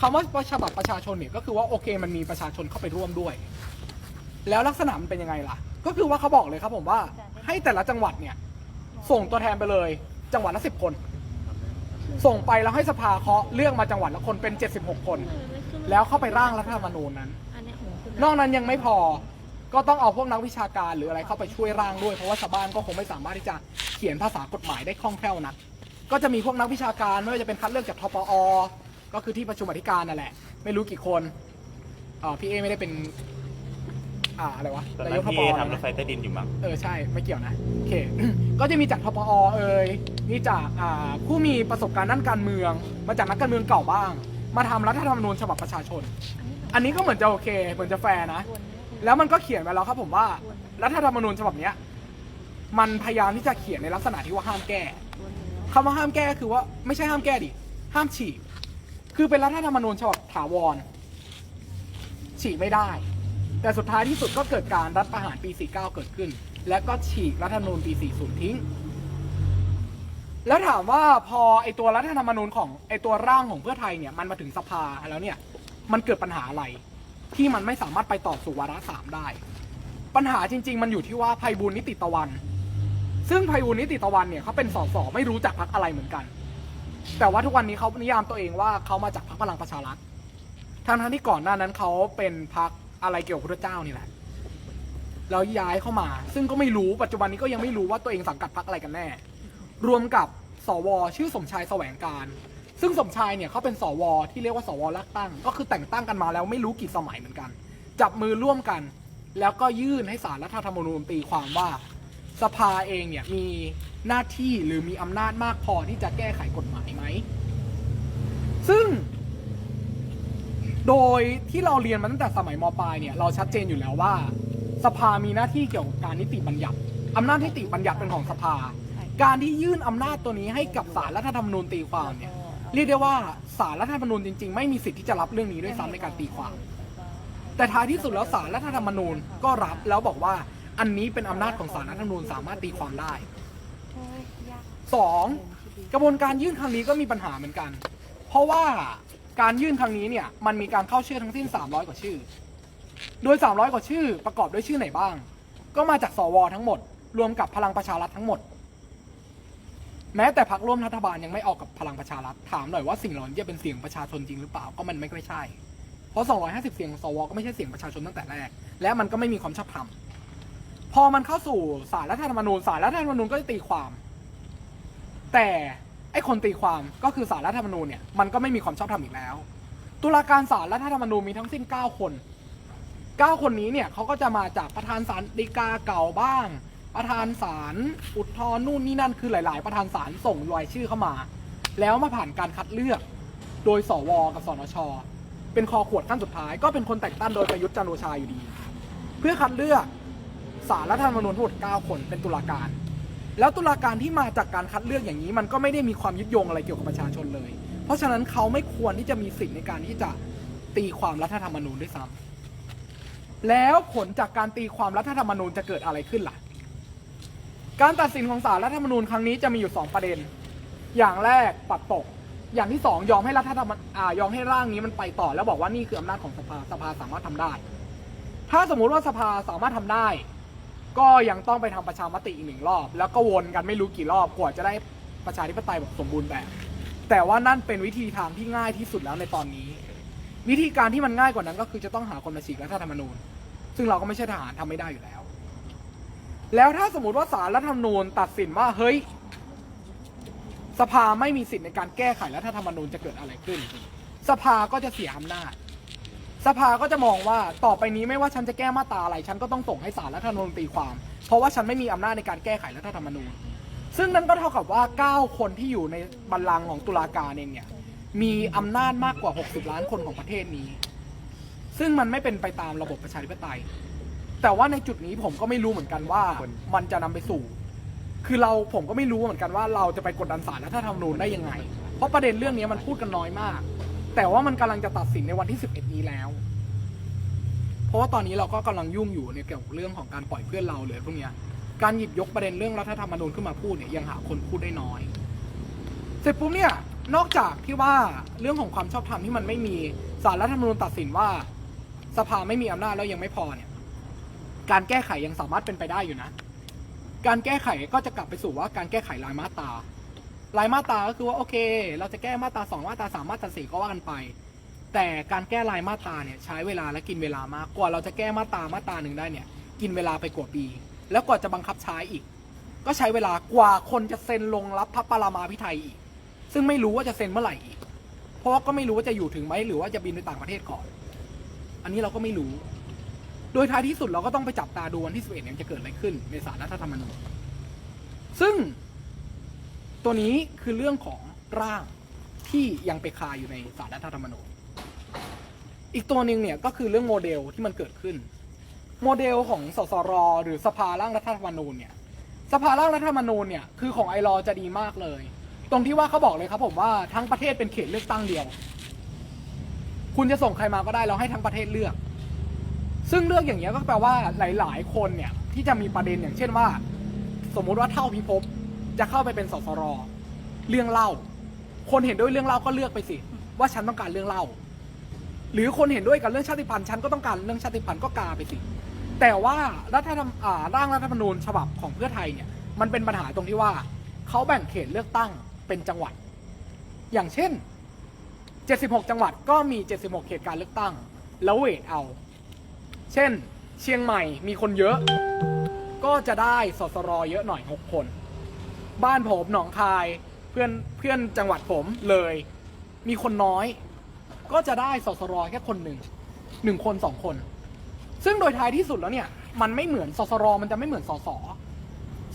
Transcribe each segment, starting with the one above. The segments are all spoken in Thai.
คำว่าฉบับประชาชนเนี่ยก็คือว่าโอเคมันมีประชาชนเข้าไปร่วมด้วย แล้วลักษณะมันเป็นยังไงล่ะ ก็คือว่าเขาบอกเลยครับผมว่าให้แต่ละจังหวัดเนี่ย ส่งตัวแทนไปเลย จังหวัดละสิบคน ส่งไปแล้วให้สภาเคาะเลือกมาจังหวัดละคนเป็น 76 คน แล้วเข้าไปร่างรัฐธรรมนูญนั้นอันเนี้ยหูขึ้นนอกนั้นยังไม่พอก็ต้องเอาพวกนักวิชาการหรืออะไรเข้าไปช่วยร่างด้วยเพราะว่าชาวบ้านก็คงไม่สามารถที่จะเขียนภาษากฎหมายได้คล่องแคล่วนัก ก็จะมีพวกนักวิชาการไม่ว่าจะเป็นคัดเลือกจากทปอ ก็คือที่ประชุมอธิการนั่นแหละ ไม่รู้กี่คนอ่าพี่เอไม่ได้เป็น อ่าอะไรวะตอนนานั้ยนกทพี่ปเออทำรถไฟใต้ดินอยู่มั้งเออใช่ไม่เกี่ยวนะโอเค ก็จะมีจากทปอเอ่ยมีจากอ่าผู้มีประสบการณ์ด้านการเมือง มาจากนักการเมืองเก่าบ้าง มาทำรัฐธรรมนูญฉบับประชาชน อันนี้ก็เหมือนจะโอเคเหมือนจะแฟร์นะ แล้วมันก็เขียนไว้แล้วครับผมว่ารัฐธรรมนูญฉบับเนี้ย มันพยายามที่จะเขียนในลักษณะที่ว่าห้ามแก้คำว่าห้ามแก้คือว่าไม่ใช่ห้ามแก้ดิห้ามฉีก คือเป็นรัฐธรรมนูญฉบับถาวร ฉีกไม่ได้ แต่สุดท้ายที่สุดก็เกิดการรัฐประหารปี 49 เกิดขึ้น และก็ฉีกรัฐธรรมนูญปี 40 ทิ้ง แล้วถามว่าพอไอตัวรัฐธรรมนูญของไอตัวร่างของเพื่อไทยเนี่ยมันมาถึงสภาแล้วเนี่ย มันเกิดปัญหาอะไร ที่มันไม่สามารถไปต่อสู่วาระสามได้ ปัญหาจริง ๆ มันอยู่ที่ว่าภัยบุญนิติตะวัน ซึ่งภัยบุญนิติตะวันเนี่ยเขาเป็นสสไม่รู้จักพักอะไรเหมือนกัน แต่ว่าทุกวันนี้เขานิยามตัวเองว่าเขามาจากพักพลังประชารัฐทางทั้งที่ก่อนหน้านั้นเขาเป็นพักอะไรเกี่ยวกับพระเจ้านี่แหละแล้วย้ายเข้ามา ซึ่งก็ไม่รู้ปัจจุบันนี้ก็ยังไม่รู้ว่าตัวเองสังกัดพักอะไรกันแน่ รวมกับสว ชื่อสมชายแสวงการ ซึ่งสมชายเนี่ยเขาเป็นสว ที่เรียกว่าสวลือกตั้ง ก็คือแต่งตั้งกันมาแล้วไม่รู้กี่สมัยเหมือนกัน จับมือร่วมกัน แล้วก็ยื่นให้สารรัฐธรรมนูญตีความว่า สภาเองเนี่ยมีหน้าที่หรือมีอำนาจมากพอที่จะแก้ไขกฎหมายไหม ซึ่ง โดยที่เราเรียนมาตั้งแต่สมัยมปลายเนี่ยเราชัดเจนอยู่แล้วว่า สภามีหน้าที่เกี่ยวกับการนิติบัญญัติอำนาจนิติบัญญัติเป็นของสภา การที่ยื่นอำนาจตัวนี้ให้กับสารรัฐธรรมนูญตีความเนี่ยเรียกได้ว่าสารรัฐธรรมนูญจริงๆ ไม่มีสิทธิ์ที่จะรับเรื่องนี้ด้วยซ้ำในการตีความ แต่ท้ายที่สุดแล้วสารรัฐธรรมนูญก็รับแล้วบอกว่า อันนี้เป็นอำนาจของสารรัฐธรรมนูญสามารถตีความได้สองกระบวนการยื่นครั้งนี้ก็มีปัญหาเหมือนกัน เพราะว่าการยื่นครั้งนี้เนี่ยมันมีการเข้าชื่อทั้งสิ้น 300 กว่าชื่อ โดย 300 กว่าชื่อประกอบด้วยชื่อไหนบ้าง ก็มาจากสวทั้งหมด รวมกับพลังประชารัฐทั้งหมด แม้แต่พรรคร่วมรัฐบาลยังไม่ออกกับพลังประชารัฐถามหน่อยว่าสิ่งเหล่านี้จะเป็นเสียงประชาชนจริงหรือเปล่าก็มันไม่ใช่เพราะ 250 เสียงของสวก็ไม่ใช่เสียงประชาชนตั้งแต่แรก และมันก็ไม่มีความชอบธรรม พอมันเข้าสู่สารรัฐธรรมนูญสารรัฐธรรมนูญก็จะตีความ แต่ไอ้คนตีความก็คือสารรัฐธรรมนูญเนี่ยมันก็ไม่มีความชอบธรรมอีกแล้ว ตุลาการสารรัฐธรรมนูญมีทั้งสิ้น 9 คน 9 คนนี้เนี่ยเขาก็จะมาจากประธานศาลฎีกาเก่าบ้าง ประธานศาลอุทธรณ์นู่นนี่นั่นคือหลาย ๆ ประธานศาลส่งรายชื่อเข้ามา แล้วมาผ่านการคัดเลือกโดยสวกับสนช เป็นคอขวดขั้นสุดท้าย ก็เป็นคนแต่งตั้งโดยประยุทธ์จันทร์โอชาอยู่ดี เพื่อคัดเลือก สารรัฐธรรมนูญทั้งหมด9 คนเป็นตุลาการ แล้วตุลาการที่มาจากการคัดเลือกอย่างนี้ มันก็ไม่ได้มีความยึดโยงอะไรเกี่ยวกับประชาชนเลย เพราะฉะนั้นเขาไม่ควรที่จะมีสิทธิ์ในการที่จะตีความรัฐธรรมนูญด้วยซ้ำแล้วผลจากการตีความรัฐธรรมนูญจะเกิดอะไรขึ้นล่ะ การตัดสินของศาลรัฐธรรมนูญครั้งนี้จะมีอยู่สองประเด็น อย่างแรกปัดตก อย่างที่สองยอมให้รัฐธรรมอ่ายอมให้ร่างนี้มันไปต่อ แล้วบอกว่านี่คืออำนาจของสภาสภาสามารถทำได้ ถ้าสมมุติว่าสภาสามารถทำได้ ก็ยังต้องไปทำประชามติอีกหนึ่งรอบ แล้วก็วนกันไม่รู้กี่รอบกว่าจะได้ประชาธิปไตยแบบสมบูรณ์แบบ แต่ว่านั่นเป็นวิธีทางที่ง่ายที่สุดแล้วในตอนนี้ วิธีการที่มันง่ายกว่านั้นก็คือจะต้องหาคนมาฉีกรัฐธรรมนูญ ซึ่งเราก็ไม่ใช่ทหารทำไม่ได้อยู่แล้ว แล้วถ้าสมมติว่าสารรัฐธรรมนูญตัดสินว่าเฮ้ย สภาไม่มีสิทธิ์ในการแก้ไขรัฐธรรมนูญจะเกิดอะไรขึ้น สภาก็จะเสียอำนาจ สภาก็จะมองว่าต่อไปนี้ไม่ว่าฉันจะแก้มาตราอะไร ฉันก็ต้องส่งให้สารรัฐธรรมนูญตีความ เพราะว่าฉันไม่มีอำนาจในการแก้ไขรัฐธรรมนูญ ซึ่งนั่นก็เท่ากับว่า 9 คนที่อยู่ในบัลลังก์ของตุลาการเองเนี่ยมีอำนาจมากกว่า 60 ล้านคนของประเทศนี้ ซึ่งมันไม่เป็นไปตามระบบประชาธิปไตย แต่ว่าในจุดนี้ผมก็ไม่รู้เหมือนกันว่ามันจะนำไปสู่ คือเราผมก็ไม่รู้เหมือนกันว่าเราจะไปกดดันศาลรัฐธรรมนูญได้ยังไง เพราะประเด็นเรื่องนี้มันพูดกันน้อยมาก แต่ว่ามันกำลังจะตัดสินในวันที่ 11 นี้แล้ว เพราะว่าตอนนี้เราก็กำลังยุ่งอยู่ในเกี่ยวกับเรื่องของการปล่อยเพื่อนเราเลยพวกเนี้ย การหยิบยกประเด็นเรื่องรัฐธรรมนูญขึ้นมาพูดเนี่ยยังหาคนพูดได้น้อย เสร็จปุ๊บเนี่ยนอกจากที่ว่าเรื่องของความชอบธรรมที่มันไม่มีสารรัฐธรรมนูญตัดสินว่า สภาไม่มีอำนาจแล้วยังไม่พอเนี่ย การแก้ไขยังสามารถเป็นไปได้อยู่นะ การแก้ไขก็จะกลับไปสู่ว่าการแก้ไขรายมาตรา รายมาตราก็คือว่าโอเค เราจะแก้มาตราสองมาตราสามมาตราสี่ก็ว่ากันไป แต่การแก้รายมาตราเนี่ยใช้เวลาและกินเวลามากกว่าเราจะแก้มาตรามาตราหนึ่งได้เนี่ยกินเวลาไปกว่าปี แล้วกว่าจะบังคับใช้อีก ก็ใช้เวลากว่าคนจะเซ็นลงรับพระปรามาพิไทยอีก ซึ่งไม่รู้ว่าจะเซ็นเมื่อไหร่อีก เพราะว่าก็ไม่รู้ว่าจะอยู่ถึงไหมหรือว่าจะบินไปต่างประเทศก่อน อันนี้เราก็ไม่รู้ โดยท้ายที่สุดเราก็ต้องไปจับตาดูวันที่11เนี่ยจะเกิดอะไรขึ้นในสารรัฐธรรมนูญซึ่ง ตัวนี้คือเรื่องของร่างที่ยังไปคาอยู่ในสารรัฐธรรมนูญอีกตัวหนึ่งเนี่ยก็คือเรื่องโมเดลที่มันเกิดขึ้น โมเดลของสสรหรือสภาร่างรัฐธรรมนูญเนี่ยสภาร่างรัฐธรรมนูญเนี่ยคือของไอรอจะดีมากเลย ตรงที่ว่าเขาบอกเลยครับผมว่าทั้งประเทศเป็นเขตเลือกตั้งเดียว คุณจะส่งใครมาก็ได้แล้วให้ทั้งประเทศเลือก ซึ่งเลือกอย่างเงี้ก็แปลว่าหลาย ๆ คนเนี่ยที่จะมีประเด็นอย่างเช่นว่า สมมุติว่าเท่าพิภพ จะเข้าไปเป็นสสรเรื่องเล่า คนเห็นด้วยเรื่องเล่าก็เลือกไปสิ ว่าฉันต้องการเรื่องเล่า หรือคนเห็นด้วยกับเรื่องชาติพันธุ์ฉันก็ต้องการเรื่องชาติพันธุ์ก็กาไปสิ แต่ว่ารัฐธรรมอ่าร่างรัฐธรรมนูญฉบับของเพื่อไทยเนี่ยมันเป็นปัญหาตรงที่ว่าเขาแบ่งเขตเลือกตั้งเป็นจังหวัด อย่างเช่น 76 จังหวัดก็มี 76 เขตการเลือกตั้ง แล้วเวทเอา เช่น เชียงใหม่มีคนเยอะ ก็จะได้สสรเยอะหน่อย 6 คน บ้านผมหนองคาย เพื่อนเพื่อนจังหวัดผมเลย มีคนน้อย ก็จะได้สสรแค่คนหนึ่งหนึ่งคนสองคน ซึ่งโดยท้ายที่สุดแล้วเนี่ย มันไม่เหมือนสสรมันจะไม่เหมือนสส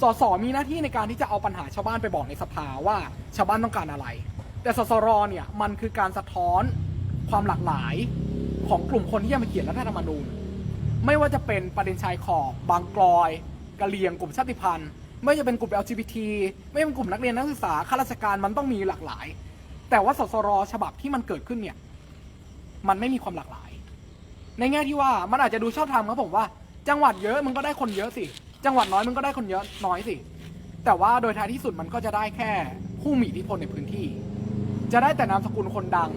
สสมีหน้าที่ในการที่จะเอาปัญหาชาวบ้านไปบอกในสภาว่าชาวบ้านต้องการอะไร แต่สสรเนี่ยมันคือการสะท้อนความหลากหลายของกลุ่มคนที่จะมาเขียนรัฐธรรมนูญ ไม่ว่าจะเป็นประเด็นชายขอบบางกลอยกะเหรี่ยงกลุ่มชาติพันธุ์ ไม่ว่าจะเป็นกลุ่ม LGBT ไม่ว่เป็นกลุ่มนักเรียนนักศึกษาข้าราชการมันต้องมีหลากหลาย แต่ว่าสสรฉบับที่มันเกิดขึ้นเนี่ย มันไม่มีความหลากหลาย ในแง่ที่ว่ามันอาจจะดูชอบธรรมครับผมว่า จังหวัดเยอะมึงก็ได้คนเยอะสิ จังหวัดน้อยมึงก็ได้คนเยอะน้อยสิ แต่ว่าโดยท้ายที่สุดมันก็จะได้แค่ผู้มีอิทธิพลในพื้นที่ จะได้แต่นามสกุลคนดัง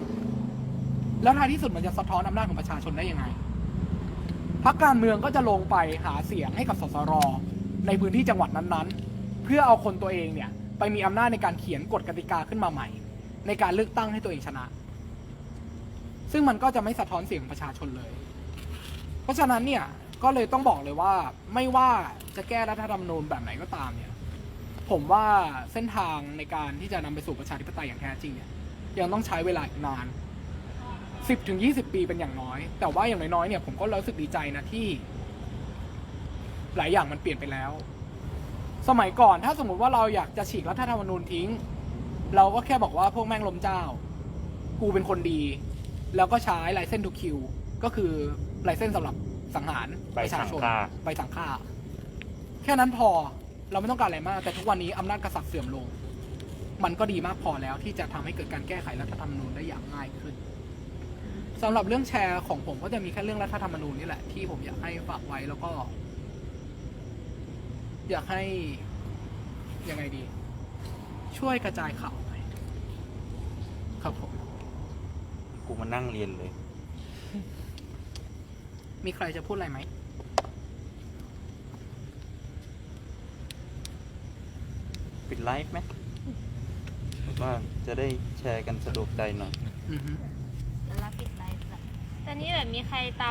แล้วท้ายที่สุดมันจะสะท้อนอำนาจของประชาชนได้ยังไงพักการเมืองก็จะลงไปหาเสียงให้กับสสร ในพื้นที่จังหวัดนั้นๆ เพื่อเอาคนตัวเองเนี่ยไปมีอำนาจในการเขียนกฎกติกาขึ้นมาใหม่ ในการเลือกตั้งให้ตัวเองชนะ ซึ่งมันก็จะไม่สะท้อนเสียงประชาชนเลย เพราะฉะนั้นเนี่ยก็เลยต้องบอกเลยว่าไม่ว่าจะแก้รัฐธรรมนูญแบบไหนก็ตามเนี่ยผมว่าเส้นทางในการที่จะนำไปสู่ประชาธิปไตยอย่างแท้จริงเนี่ยยังต้องใช้เวลาอีกนานสิบถึงยี่สิบปีเป็นอย่างน้อย แต่ว่าอย่างน้อยๆเนี่ยผมก็รู้สึกดีใจนะที่ หลายอย่างมันเปลี่ยนไปแล้ว สมัยก่อนถ้าสมมติว่าเราอยากจะฉีกรัฐธรรมนูญทิ้ง เราก็แค่บอกว่าพวกแม่งล้มเจ้า กูเป็นคนดี แล้วก็ใช้ลายเส้นทูคิว ก็คือลายเส้นสำหรับสังหารใบประชาชนสั่งฆ่าใบสั่งฆ่าแค่นั้นพอเราไม่ต้องการอะไรมาก แต่ทุกวันนี้อำนาจกษัตริย์เสื่อมลง มันก็ดีมากพอแล้วที่จะทำให้เกิดการแก้ไขรัฐธรรมนูญได้อย่างง่ายขึ้นสำหรับเรื่องแชร์ของผมก็จะมีแค่เรื่องรัฐธรรมนูญนี่แหละที่ผมอยากให้ฝากไว้แล้วก็ อยากให้ยังไงดี ช่วยกระจายข่าวหน่อยครับผม กูมานั่งเรียนเลย มีใครจะพูดอะไรไหม ปิดไลฟ์ไหมแบบว่าจะได้แชร์กันสะดวกใจหน่อย อือฮึ แล้วปิดไลฟ์ละแต่นี่แบบมีใครตาม